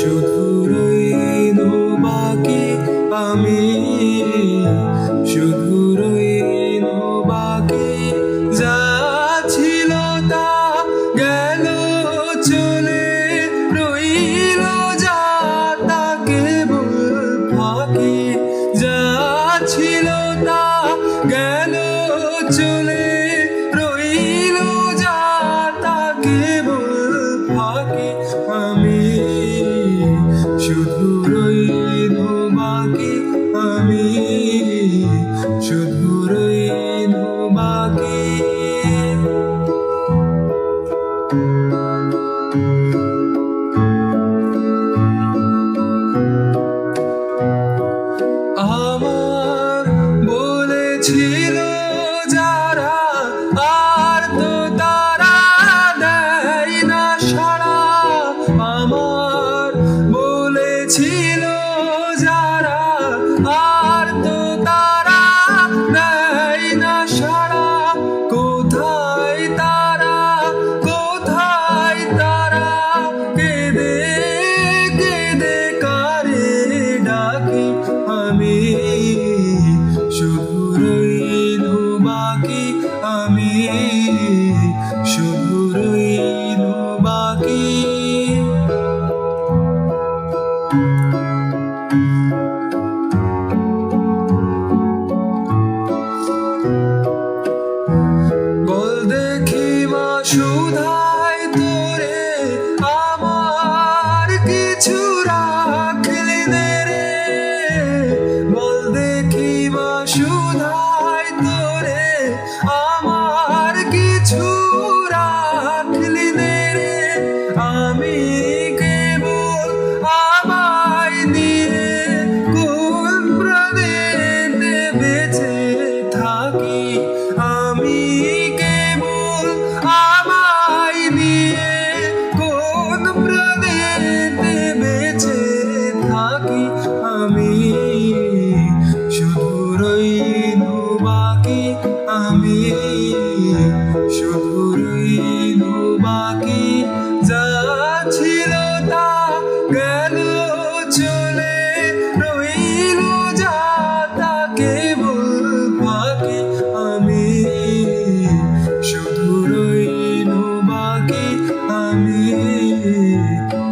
就读 আমার বলেছি সুধাই তোরে আমার কিছু রাখলি নে রে। বল দেখি মা সুধাই তোরে আমার 雨